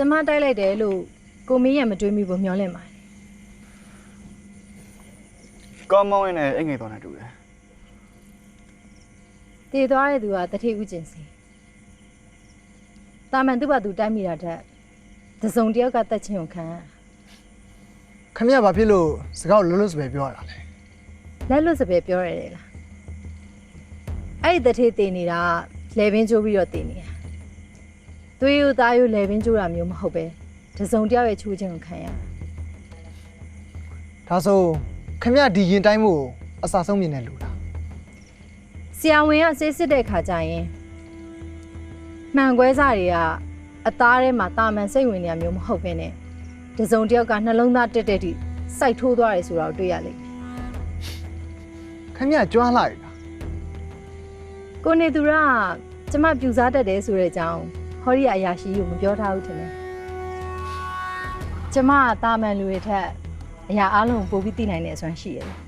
ကျမတိုက်လိုက်တယ်လို့ကိုမင်းရမတွေးမိဘူးမျောလင့်ပါတယ်ကောင်းမောင်းရင်းနဲ့အိတ်ငိတ်သွားနေတူတယ်တည်သွားတဲ့သူကတထိဥကျင်စီတာမန်သူ့ဘာသူတိုက်မိတာတဲ့တစုံတစ်ယောက်ကတက်ချင်းကိုခံရခမရဘာဖြစ်လို့စကားကိုလွတ်လွတ်စပယ်ပြောရတာလဲလက်လွတ်စပယ်ပြောရတယ်လားအဲ့ဒီတထိတည်နေတာလေပင်ကျိုးပြီးတော့တည်နေတာ သွေးယူသားယူလေပင်ကျိုးတာမျိုးမဟုတ်ပဲတစုံတစ်ယောက်ရဲ့ချိုးခြင်းကိုခံရတာဒါဆိုခမရဒီရင်တိုင်းမှုကိုအစာဆုံးမြင်တဲ့လူလားဆရာဝန်ကဆေးစစ်တဲ့ခါကျရင်မှန်ကွဲစားတွေကအသားထဲမှာတာမန်စိတ်ဝင်နေရမျိုးမဟုတ်ဘဲနဲ့တစုံတစ်ယောက်ကနှလုံးသားတက်တက်ထိစိုက်ထိုးသွားတယ်ဆိုတာကိုတွေ့ရလိမ့်မယ်ခမရကြွားလိုက်လားကိုနေသူကကျမပြူစားတတ်တယ်ဆိုတဲ့အကြောင်း ဟောရီယာအရာရှိကိုမပြောထားဘူးထင်တယ်ကျမကတာမန်လူတွေထက်အရာအလုံးကိုပိုပြီးသိနိုင်တဲ့အစွမ်းရှိရတယ်